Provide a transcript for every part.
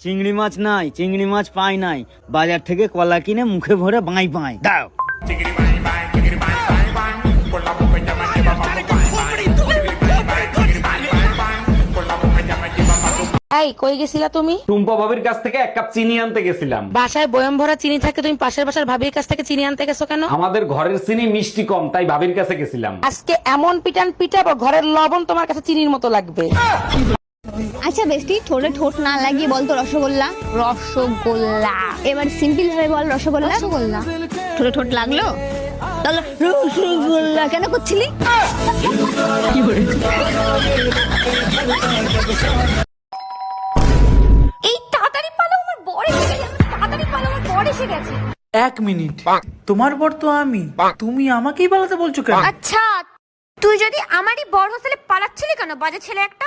চিংড়ি মাছ নাই চিংড়ি মাছ পাই নাই। বাজার থেকে কলা কিনে মুখে ভরে বাঁই বাঁই। দাও। এই কই গেছিলা তুমি? টুম্পা ভাবির কাছ থেকে এক কাপ চিনি আনতে গেছিলাম। বাসায় বয়ম ভরা চিনি থাকে তুমি পাশের বাসার ভাবির কাছ থেকে চিনি আনতে গেছো কেন? আমাদের ঘরের চিনি মিষ্টি কম তাই ভাবির কাছে গেছিলাম। আজকে এমন পিটান পিটাবো ঘরের লবণ তোমার কাছে চিনির মতো লাগবে। আচ্ছা বেস্টি ঠোঁটে ঠোঁট না লাগিয়ে বল তো রসগোল্লা। রসগোল্লা। এবার সিম্পল ভাবে বল রসগোল্লা। রসগোল্লা। ঠোঁটে ঠোঁট লাগল? তাহলে রসগোল্লা কেন করছিলি? এই তাড়াতাড়ি পালো আমার বর এসে গেছে। তাড়াতাড়ি পালো আমার বর এসে গেছে। এক মিনিট। তোমার বর তো আমি। তুমি আমাকেই পালাতে বলছো কেন? আচ্ছা তুই যদি আমারই বর হোস্টেলে পালাচ্ছিলি কেন বাজে ছেলে একটা?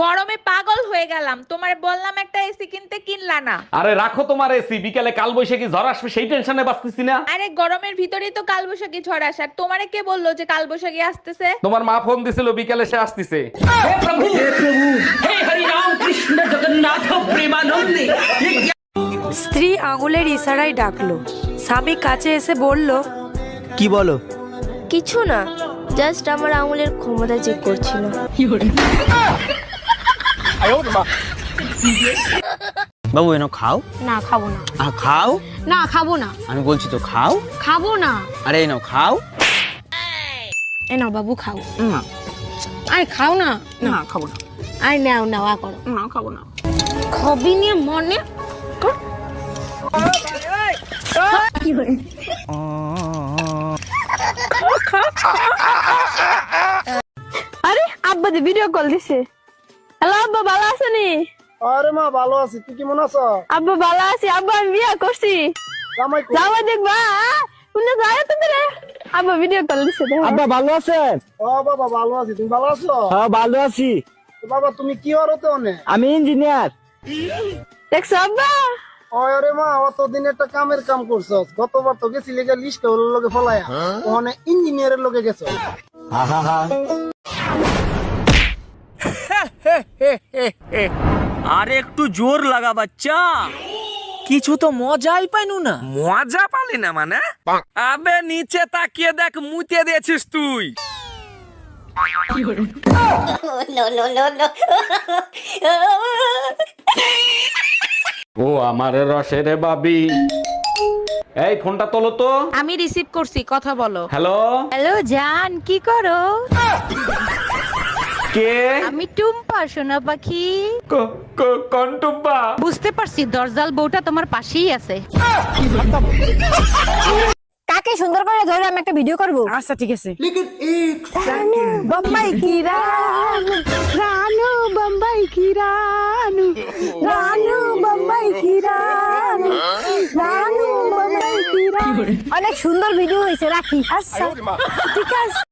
গরমে পাগল হয়ে গেলাম। তোমার বললাম একটা এসি কিনতে কিনলা না। আরে রাখো তোমার এসি বিকেলে কাল বৈশাখী ঝড় আসবে সেই টেনশনে বাঁচতেছি না। আরে গরমের ভিতরেই তো কালবৈশাখী ঝড় আসার তোমারে কে বলল যে কালবৈশাখী আসতেছে? তোমার মা ফোন দিছিল বিকেলে সে আসতেছে। হে প্রভু হে প্রভু হে হরি রাম কৃষ্ণ জগন্নাথ প্রেমানন্দে। স্ত্রী আঙুলের ইশারায় ডাকলো। স্বামী কাছে এসে বলল কি বলো? কিছু না জাস্ট আমার আঙুলের ক্ষমতা চেক করছিল। বাবু এনো খাও? না খাব না। আ খাও? না খাব না। আমি বলছি তো খাও? খাব না। আরে এনো খাও। এ নাও বাবু খাও। না আরে খাও না। না খাব না। আরে নাও নাও আ করো। না খাব না। খবি নিয়ে মনে? আরে আব্বা ভিডিও কল দিছে। ভালো আছেনি আরে মা ভালো আছি। তুই কেমন আছো? আব্বা ভালো আছি। আব্বা আমি বিয়া করছি। জামাই? দেখবা শুনে যায় তো রে? আব্বা ভিডিও কল দিছে আব্বা ভালো আছেন? ও বাবা ভালো আছি। তুমি ভালো আছো? হ্যাঁ ভালো আছি। বাবা তুমি কি অনে আমি ইঞ্জিনিয়ার দেখছ আব্বা? আরে মা অতদিন একটা কামের কাম করছ। গতবার তো গেছি লেগে লিস্টে হলো লগে ফলায়া। ওখানে ইঞ্জিনিয়ারের লগে গেছো। আরে একটু জোর লাগা বাচ্চা। কিছু তো মজাই পাইনু না। মজা পালি না মানে? আবে নিচে তাকিয়ে দেখ মুতে দিয়েছিস তুই। ও আমার রসের বাবি। এই ফোনটা তোলো তো। আমি রিসিভ করছি কথা বলো। হ্যালো হ্যালো জান কি করো? কে? আমি টুম্পা সোনা পাখি। ক- ক- কন্টুব্বা বুঝতে পারছি দরজাল বউটা তোমার পাশেই আছে। কাকে সুন্দর করে ধরে আমি একটা ভিডিও করব? আচ্ছা ঠিক আছে। বম্বাই কি রানু? রানু বম্বাই কি রানু? রানু বম্বাই কি রানু? রানু বম্বাই কি রানু? অনেক সুন্দর ভিডিও হয়েছে রাখি। আচ্ছা ঠিক আছে।